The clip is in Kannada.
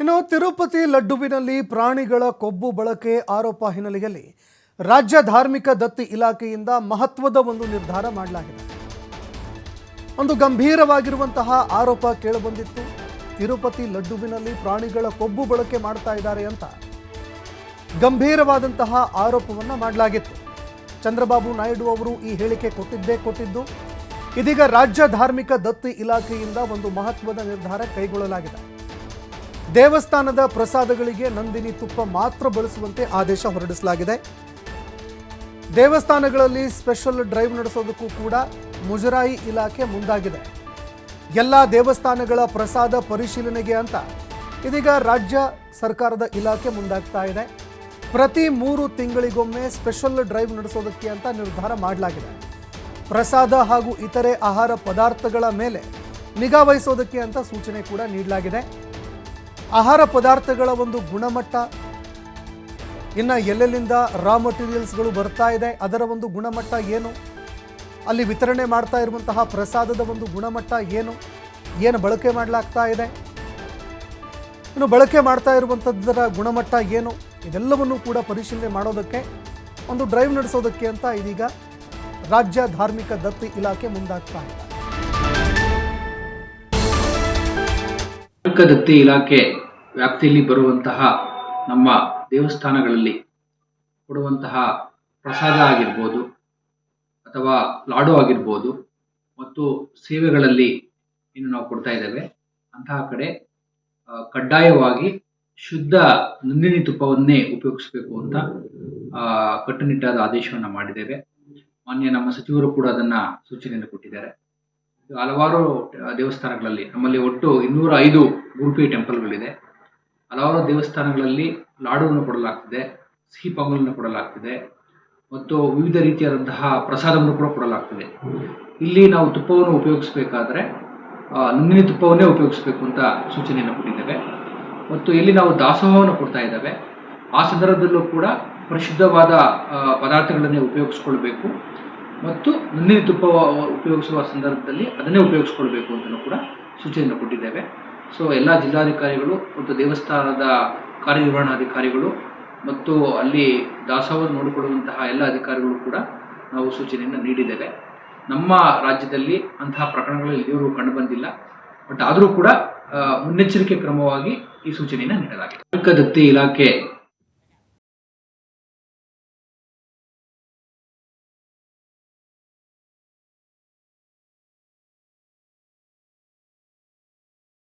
ಇನ್ನು ತಿರುಪತಿ ಲಡ್ಡುವಿನಲ್ಲಿ ಪ್ರಾಣಿಗಳ ಕೊಬ್ಬು ಬಳಕೆ ಆರೋಪ ಹಿನ್ನೆಲೆಯಲ್ಲಿ ರಾಜ್ಯ ಧಾರ್ಮಿಕ ದತ್ತಿ ಇಲಾಖೆಯಿಂದ ಮಹತ್ವದ ಒಂದು ನಿರ್ಧಾರ ಮಾಡಲಾಗಿದೆ. ಒಂದು ಗಂಭೀರವಾಗಿರುವಂತಹ ಆರೋಪ ಕೇಳಿಬಂದಿತ್ತು. ತಿರುಪತಿ ಲಡ್ಡುವಿನಲ್ಲಿ ಪ್ರಾಣಿಗಳ ಕೊಬ್ಬು ಬಳಕೆ ಮಾಡ್ತಾ ಇದ್ದಾರೆ ಅಂತ ಗಂಭೀರವಾದಂತಹ ಆರೋಪವನ್ನು ಮಾಡಲಾಗಿತ್ತು. ಚಂದ್ರಬಾಬು ನಾಯ್ಡು ಅವರು ಈ ಹೇಳಿಕೆ ಕೊಟ್ಟಿದ್ದೇ ಕೊಟ್ಟಿದ್ದು. ಇದೀಗ ರಾಜ್ಯ ಧಾರ್ಮಿಕ ದತ್ತಿ ಇಲಾಖೆಯಿಂದ ಒಂದು ಮಹತ್ವದ ನಿರ್ಧಾರ ಕೈಗೊಳ್ಳಲಾಗಿದೆ. ದೇವಸ್ಥಾನದ ಪ್ರಸಾದಗಳಿಗೆ ನಂದಿನಿ ತುಪ್ಪ ಮಾತ್ರ ಬಳಸುವಂತೆ ಆದೇಶ ಹೊರಡಿಸಲಾಗಿದೆ. ದೇವಸ್ಥಾನಗಳಲ್ಲಿ ಸ್ಪೆಷಲ್ ಡ್ರೈವ್ ನಡೆಸೋದಕ್ಕೂ ಕೂಡ ಮುಜರಾಯಿ ಇಲಾಖೆ ಮುಂದಾಗಿದೆ. ಎಲ್ಲ ದೇವಸ್ಥಾನಗಳ ಪ್ರಸಾದ ಪರಿಶೀಲನೆಗೆ ಅಂತ ಇದೀಗ ರಾಜ್ಯ ಸರ್ಕಾರದ ಇಲಾಖೆ ಮುಂದಾಗ್ತಾ ಇದೆ. ಪ್ರತಿ ಮೂರು ತಿಂಗಳಿಗೊಮ್ಮೆ ಸ್ಪೆಷಲ್ ಡ್ರೈವ್ ನಡೆಸೋದಕ್ಕೆ ಅಂತ ನಿರ್ಧಾರ ಮಾಡಲಾಗಿದೆ. ಪ್ರಸಾದ ಹಾಗೂ ಇತರೆ ಆಹಾರ ಪದಾರ್ಥಗಳ ಮೇಲೆ ನಿಗಾ ವಹಿಸೋದಕ್ಕೆ ಅಂತ ಸೂಚನೆ ಕೂಡ ನೀಡಲಾಗಿದೆ. ಆಹಾರ ಪದಾರ್ಥಗಳ ಒಂದು ಗುಣಮಟ್ಟ, ಇನ್ನು ಎಲ್ಲೆಲ್ಲಿಂದ ರಾ ಮಟೀರಿಯಲ್ಸ್ಗಳು ಬರ್ತಾ ಇದೆ, ಅದರ ಒಂದು ಗುಣಮಟ್ಟ ಏನು? ಅಲ್ಲಿ ವಿತರಣೆ ಮಾಡ್ತಾ ಇರುವಂತಹ ಪ್ರಸಾದದ ಒಂದು ಗುಣಮಟ್ಟ ಏನು? ಏನು ಬಳಕೆ ಮಾಡಲಾಗ್ತಾ ಇದೆ? ಇನ್ನು ಬಳಕೆ ಮಾಡ್ತಾ ಇರುವಂಥದ್ದರ ಗುಣಮಟ್ಟ ಏನು? ಇದೆಲ್ಲವನ್ನು ಕೂಡ ಪರಿಶೀಲನೆ ಮಾಡೋದಕ್ಕೆ, ಒಂದು ಡ್ರೈವ್ ನಡೆಸೋದಕ್ಕೆ ಅಂತ ಇದೀಗ ರಾಜ್ಯ ಧಾರ್ಮಿಕ ದತ್ತಿ ಇಲಾಖೆ ಮುಂದಾಗ್ತಾ ಇದೆ. ಧಾರ್ಮಿಕ ದತ್ತಿ ಇಲಾಖೆ ವ್ಯಾಪ್ತಿಯಲ್ಲಿ ಬರುವಂತಹ ನಮ್ಮ ದೇವಸ್ಥಾನಗಳಲ್ಲಿ ಕೊಡುವಂತಹ ಪ್ರಸಾದ ಆಗಿರ್ಬೋದು ಅಥವಾ ಲಾಡು ಆಗಿರ್ಬೋದು ಮತ್ತು ಸೇವೆಗಳಲ್ಲಿ ಏನು ನಾವು ಕೊಡ್ತಾ ಇದ್ದೇವೆ, ಅಂತಹ ಕಡೆ ಕಡ್ಡಾಯವಾಗಿ ಶುದ್ಧ ನಂದಿನಿ ತುಪ್ಪವನ್ನೇ ಉಪಯೋಗಿಸಬೇಕು ಅಂತ ಕಟ್ಟುನಿಟ್ಟಾದ ಆದೇಶವನ್ನು ಮಾಡಿದ್ದೇವೆ. ಮಾನ್ಯ ನಮ್ಮ ಸಚಿವರು ಕೂಡ ಅದನ್ನ ಸೂಚನೆಯನ್ನು ಕೊಟ್ಟಿದ್ದಾರೆ. ಹಲವಾರು ದೇವಸ್ಥಾನಗಳಲ್ಲಿ, ನಮ್ಮಲ್ಲಿ ಒಟ್ಟು ಇನ್ನೂರ ಐದು ಗುರುಪಿ ಟೆಂಪಲ್ಗಳಿದೆ. ಹಲವಾರು ದೇವಸ್ಥಾನಗಳಲ್ಲಿ ಲಾಡುವನ್ನು ಕೊಡಲಾಗ್ತಿದೆ, ಸಿಹಿ ಪೊಂಗಲನ್ನು ಕೊಡಲಾಗ್ತಿದೆ, ಮತ್ತು ವಿವಿಧ ರೀತಿಯಾದಂತಹ ಪ್ರಸಾದವನ್ನು ಕೂಡ ಕೊಡಲಾಗ್ತಿದೆ. ಇಲ್ಲಿ ನಾವು ತುಪ್ಪವನ್ನು ಉಪಯೋಗಿಸಬೇಕಾದ್ರೆ ನಂದಿನಿ ತುಪ್ಪವನ್ನೇ ಉಪಯೋಗಿಸಬೇಕು ಅಂತ ಸೂಚನೆಯನ್ನು ಕೊಟ್ಟಿದ್ದೇವೆ. ಮತ್ತು ಇಲ್ಲಿ ನಾವು ದಾಸೋಹವನ್ನು ಕೊಡ್ತಾ ಇದ್ದೇವೆ. ಆ ಸಂದರ್ಭದಲ್ಲೂ ಕೂಡ ಪರಿಶುದ್ಧವಾದ ಪದಾರ್ಥಗಳನ್ನೇ ಉಪಯೋಗಿಸ್ಕೊಳ್ಬೇಕು. ಮತ್ತು ನಂದಿನಿ ತುಪ್ಪ ಉಪಯೋಗಿಸುವ ಸಂದರ್ಭದಲ್ಲಿ ಅದನ್ನೇ ಉಪಯೋಗಿಸ್ಕೊಳ್ಬೇಕು ಅಂತಲೂ ಕೂಡ ಸೂಚನೆಯನ್ನು ಕೊಟ್ಟಿದ್ದೇವೆ. ಸೊ ಎಲ್ಲ ಜಿಲ್ಲಾಧಿಕಾರಿಗಳು ಮತ್ತು ದೇವಸ್ಥಾನದ ಕಾರ್ಯನಿರ್ವಹಣಾಧಿಕಾರಿಗಳು ಮತ್ತು ಅಲ್ಲಿ ದಾಸವನ್ನು ನೋಡಿಕೊಳ್ಳುವಂತಹ ಎಲ್ಲ ಅಧಿಕಾರಿಗಳು ಕೂಡ ನಾವು ಸೂಚನೆಯನ್ನು ನೀಡಿದ್ದೇವೆ. ನಮ್ಮ ರಾಜ್ಯದಲ್ಲಿ ಅಂತಹ ಪ್ರಕರಣಗಳು ಇಲ್ಲಿಯವರು ಕಂಡು ಬಂದಿಲ್ಲ. ಬಟ್ ಆದರೂ ಕೂಡ ಮುನ್ನೆಚ್ಚರಿಕೆ ಕ್ರಮವಾಗಿ ಈ ಸೂಚನೆಯನ್ನು ನೀಡಲಾಗಿದೆ. ದತ್ತಿ ಇಲಾಖೆ